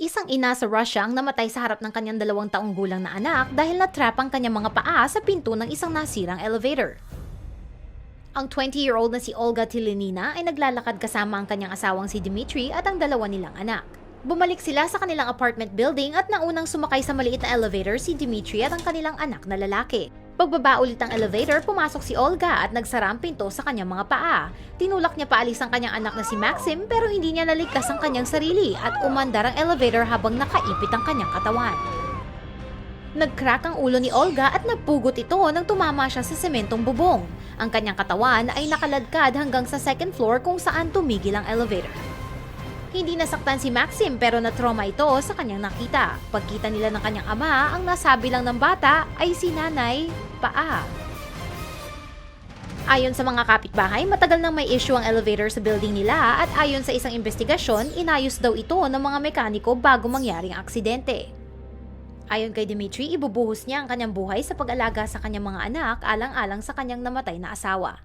Isang ina sa Russia ang namatay sa harap ng kanyang dalawang taong gulang na anak dahil natrap ang kanyang mga paa sa pinto ng isang nasirang elevator. Ang 20-year-old na si Olga Tilinina ay naglalakad kasama ang kanyang asawang si Dmitry at ang dalawa nilang anak. Bumalik sila sa kanilang apartment building at naunang sumakay sa maliit na elevator si Dmitry at ang kanilang anak na lalaki. Pagbaba ulit ang elevator, pumasok si Olga at nagsara ang pinto sa kanyang mga paa. Tinulak niya paalis ang kanyang anak na si Maxim pero hindi niya naligtas ang kanyang sarili at umandar ang elevator habang nakaipit ang kanyang katawan. Nagcrack ang ulo ni Olga at napugot ito nang tumama siya sa sementong bubong. Ang kanyang katawan ay nakaladkad hanggang sa second floor kung saan tumigil ang elevator. Hindi nasaktan si Maxim pero na-trauma ito sa kanyang nakita. Pagkita nila ng kanyang ama, ang nasabi lang ng bata ay si nanay, paa. Ayon sa mga kapitbahay, matagal nang may issue ang elevator sa building nila at ayon sa isang investigasyon, inayos daw ito ng mga mekaniko bago mangyari ang aksidente. Ayon kay Dimitri, ibubuhos niya ang kanyang buhay sa pag-alaga sa kanyang mga anak alang-alang sa kanyang namatay na asawa.